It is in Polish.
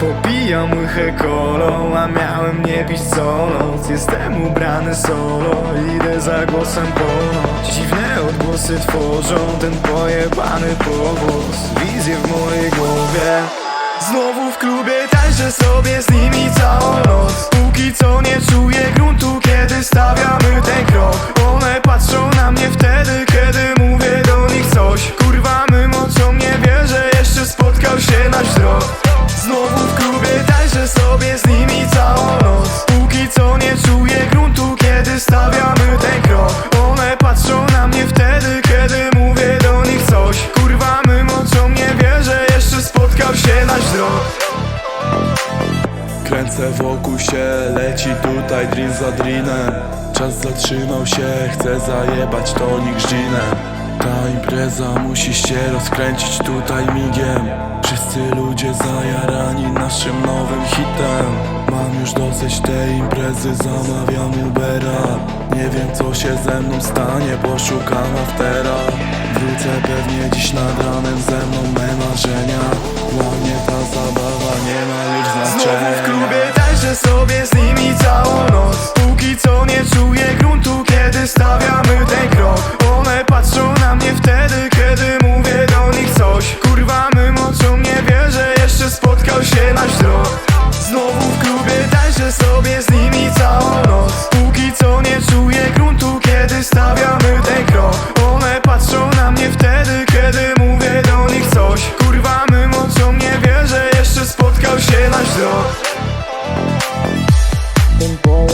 Popijam łychę kolą, a miałem nie pić noc. Jestem ubrany solo, idę za głosem ponoć. Dziwne odgłosy tworzą ten pojebany pogłos Wizje w mojej głowie. Znowu w klubie tańczę sobie z nimi całą noc. Póki co stawiamy ten krok. One patrzą na mnie wtedy, kiedy mówię do nich coś. Kurwa, mym oczom nie wierzę, jeszcze spotkał się nasz wzrok. Znowu w klubie tańczę sobie z nimi całą noc. Póki co nie czuję gruntu, kiedy stawiamy ten krok. One patrzą na mnie wtedy, kiedy mówię do nich coś. Kurwa, mym oczom nie wierzę, jeszcze spotkał się nasz wzrok Kręcę wokół się, leci tutaj drill za drinem Czas zatrzymał się, chcę zajebać tonik żinem Ta impreza musi się rozkręcić tutaj migiem. Wszyscy ludzie zajarani naszym nowym hitem. Mam już dosyć tej imprezy, zamawiam Ubera. Nie wiem co się ze mną stanie, poszukam aftera. Wrócę pewnie dziś nad ranem ze mną me marzenia Dla mnie ta zabawa z nimi całą noc. Póki co nie czuję gruntu, kiedy stawiamy ten krok. One patrzą na mnie wtedy, kiedy mówię do nich coś. Kurwa, mym oczom nie wierzę, jeszcze spotkał się nasz wzrok Znowu w klubie tańczę sobie z nimi całą noc. Póki co nie czuję gruntu, kiedy stawiamy ten krok. One patrzą na mnie wtedy, kiedy mówię do nich coś. Kurwa, mym oczom nie wierzę, jeszcze spotkał się nasz